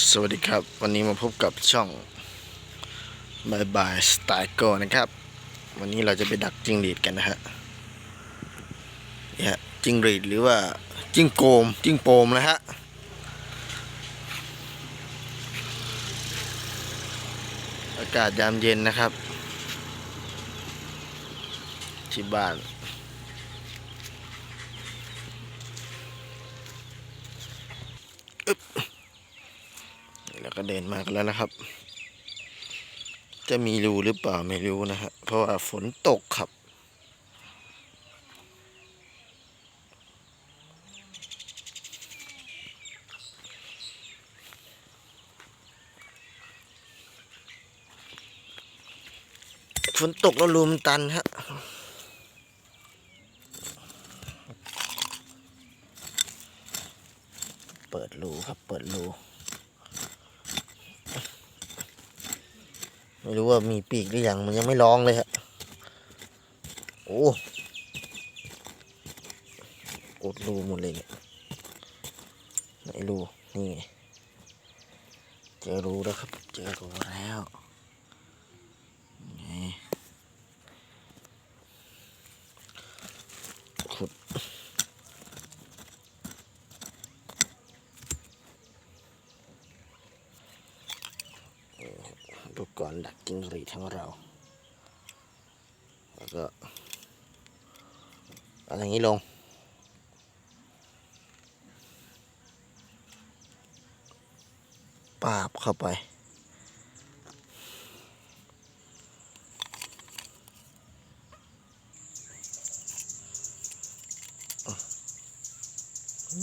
สวัสดีครับ วันนี้มาพบกับช่องบายบายสไตล์โกนะครับ วันนี้เราจะไปดักจิ้งหรีดกันนะฮะเนี่ยจิ้งหรีดหรือว่าจิ้งโกมจิ้งโปมนะฮะอากาศยามเย็นนะครับ ที่บ้าน แล้ว ก็เดินมากันแล้วนะครับ จะมีรูหรือเปล่าไม่รู้นะฮะเพราะว่าฝนตกครับฝนตกแล้วรูมตันฮะเปิดรูครับ เปิดรู ไม่รู้ว่ามีปีกหรือยังมันยังไม่ร้องเลยฮะโอ้กดรูหมดเลยเนี่ยไหนรูนี่ไงเจอรูแล้วครับ เจอรูแล้วนี่ขุดอุ ปกรณ์ดักจิ้งหรีดของเรา แล้วก็เอะไรอย่างนี้ลง ปาบเข้าไป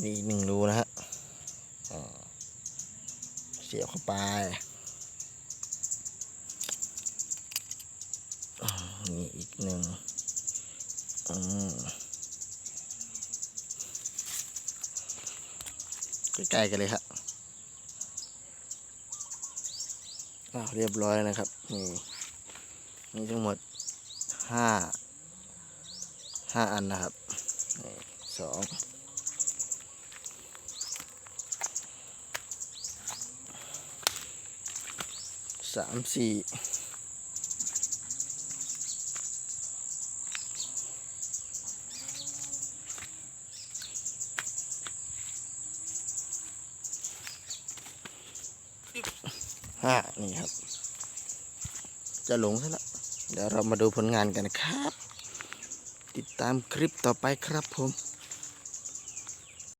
มีอีกหนึ่งรูนะฮะเสียบเข้าไป อ่านี่อีกหนึ่งใกล้ๆกันเลยครับอ้าวเรียบร้อยนะครับนี่มีทั้งหมดห้าห้าอันนะครับสองสามสี่ ห้านี่ครับ จะหลงซะแล้วเดี๋ยวเรามาดูผลงานกันนะครับ ติดตามคลิปต่อไปครับผม